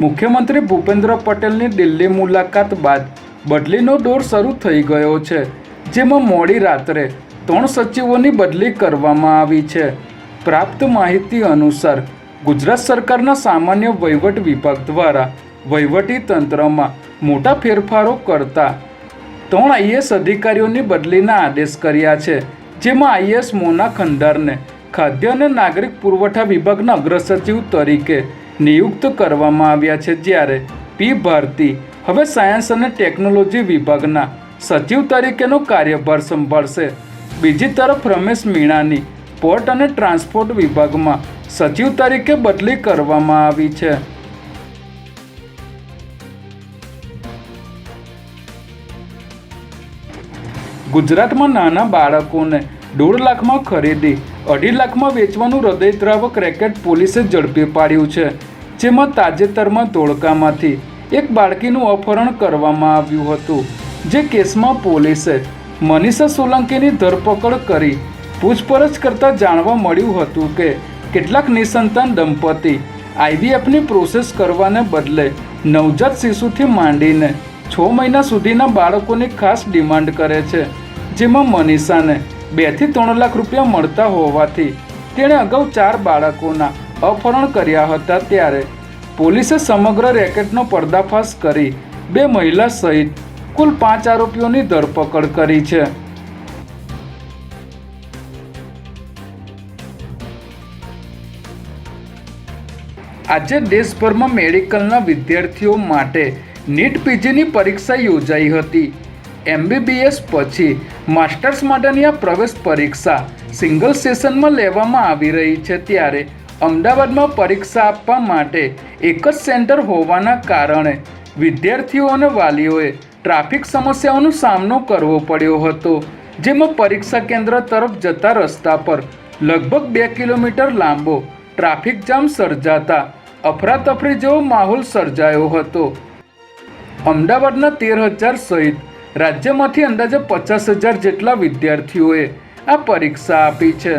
મુખ્યમંત્રી ભૂપેન્દ્ર પટેલની દિલ્હી મુલાકાત બાદ બદલીનો દોર શરૂ થઈ ગયો છે, જેમાં મોડી રાત્રે ત્રણ સચિવોની બદલી કરવામાં આવી છે. પ્રાપ્ત માહિતી અનુસાર, ગુજરાત સરકારના સામાન્ય વહીવટ વિભાગ દ્વારા વહીવટી તંત્રમાં મોટા ફેરફારો કરતા ત્રણ આઈએસ અધિકારીઓની બદલીના આદેશ કર્યા છે, જેમાં આઈએસ મોના ખંડારને ખાદ્ય અને નાગરિક પુરવઠા વિભાગના અગ્રસચિવ તરીકે નિયુક્ત કરવામાં આવ્યા છે જ્યારે પી ભારતી હવે સાયન્સ અને ટેકનોલોજી વિભાગના સચિવ તરીકેનો કાર્યભાર સંભાળશે. બીજી તરફ રમેશ મીણાની પોર્ટ અને ટ્રાન્સપોર્ટ વિભાગમાં સચિવ તરીકે બદલી કરવામાં આવી છે. ગુજરાતમાં નાના બાળકોને દોઢ લાખમાં ખરીદી, અઢી લાખમાં વેચવાનું હૃદયદ્રાવક રેકેટ પોલીસે ઝડપી પાડ્યું છે, જેમાં તાજેતરમાં ધોળકામાંથી એક બાળકીનું અપહરણ કરવામાં આવ્યું હતું, જે કેસમાં પોલીસે મનીષા સોલંકીની ધરપકડ કરી પૂછપરછ કરતાં જાણવા મળ્યું હતું કે કેટલાક નિસંતાન દંપતી આઈવીએફની પ્રોસેસ કરવાને બદલે નવજાત શિશુથી માંડીને છ મહિના સુધીના બાળકોની ખાસ ડિમાન્ડ કરે છે, જેમાં મનીષાને બેથી ત્રણ લાખ રૂપિયા મળતા હોવાથી તેણે અગાઉ ચાર બાળકોના અપહરણ કર્યા હતા ત્યારે પોલીસે સમગ્ર રેકેટનો પર્દાફાશ કરી બે મહિલા સહિત કુલ પાંચ આરોપીઓની ધરપકડ કરી છે. આજે દેશભરમાં મેડિકલના વિદ્યાર્થીઓ માટે નીટ પીજીની પરીક્ષા યોજાઈ હતી. એમબીબીએસ પછી માસ્ટર્સ માટેની આ પ્રવેશ પરીક્ષા સિંગલ સેશનમાં લેવામાં આવી રહી છે ત્યારે અમદાવાદમાં પરીક્ષા આપવા માટે એક જ સેન્ટર હોવાના કારણે વિદ્યાર્થીઓ અને વાલીઓએ ટ્રાફિક સમસ્યાઓનો સામનો કરવો પડ્યો હતો, જેમાં પરીક્ષા કેન્દ્ર તરફ જતા રસ્તા પર લગભગ બે કિલોમીટર લાંબો ટ્રાફિક જામ સર્જાતા અફરાતફરી જેવો માહોલ સર્જાયો હતો. અમદાવાદના તેર હજાર સહિત રાજ્યમાંથી અંદાજે પચાસ હજાર જેટલા વિદ્યાર્થીઓએ આ પરીક્ષા આપી છે